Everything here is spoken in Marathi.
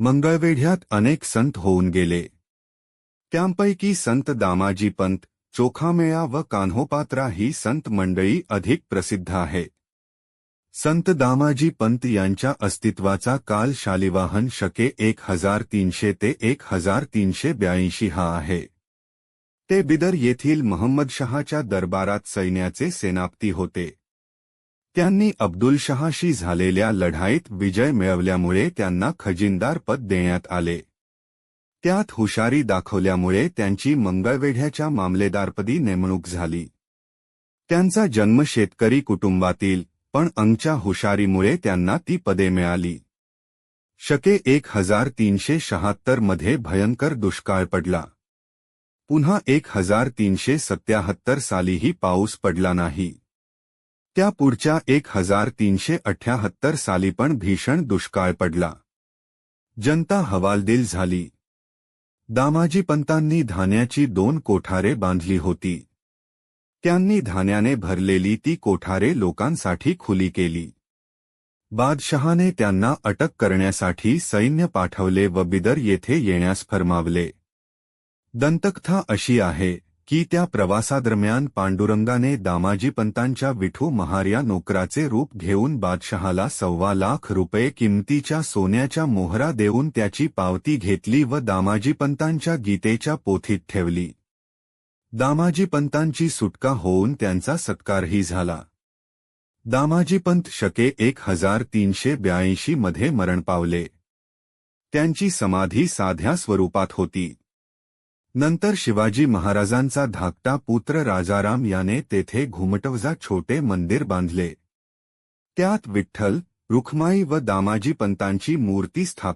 मंगळवेढ्यात अनेक संत होऊन गेले. त्यांपैकी संत दामाजी पंत चोखामेळा व कान्होपात्रा ही संत मंडळी अधिक प्रसिद्ध आहे. संत दामाजी पंत यांच्या अस्तित्वाचा काल शालिवाहन शके एक हजार तीनशे ते एक हजार तीनशे ब्याऐंशी हा आहे. ते बिदर येथील महम्मदशहाच्या दरबारात सैन्याचे सेनापती होते. त्यांनी अब्दुलशहाशी झालेल्या लढाईत विजय मिळवल्यामुळे त्यांना खजिनदार पद देण्यात आले. त्यात हुशारी दाखवल्यामुळे त्यांची मंगळवेढ्याच्या मामलेदारपदी नेमणूक झाली. त्यांचा जन्म शेतकरी कुटुंबातील पण अंगच्या हुशारीमुळे त्यांना ती पदे मिळाली. शके एक हजार तीनशे शहात्तरमध्ये भयंकर दुष्काळ पडला. पुन्हा एक हजार तीनशे सत्याहत्तर सालीही पाऊस पडला नाही. त्या पुढच्या एक हजार तीनशे अठ्याहत्तर साली पण भीषण दुष्काळ पडला. जनता हवालदिल झाली. दामाजी पंतांनी धान्याची दोन कोठारे बांधली होती. त्यांनी धान्याने भरलेली ती कोठारे लोकांसाठी खुली केली. बादशहाने त्यांना अटक करण्यासाठी सैन्य पाठवले व बिदर येथे येण्यास फरमावले. दंतकथा अशी आहे. की त्या प्रवासादरम्यान पांडुरंगाने दामाजी पंतांच्या विठू महार्या नोकराचे रूप घेऊन बादशहाला सव्वा लाख रुपये किमतीच्या सोन्याच्या मोहरा देऊन त्याची पावती घेतली व दामाजी पंतांच्या गीतेच्या पोथीत ठेवली. दामाजी पंतांची सुटका होऊन त्यांचा सत्कारही झाला. दामाजी पंत शके एक हजार तीनशे ब्याऐंशी मध्ये मरण पावले. त्यांची समाधी साध्या स्वरूपात होती. नंतर शिवाजी महाराजांचा धाकटा पुत्र राजाराम याने तेथे घुमटवजा छोटे मंदिर बांधले. त्यात विठ्ठल रुखमाई व दामाजी पंतांची मूर्ती स्थापित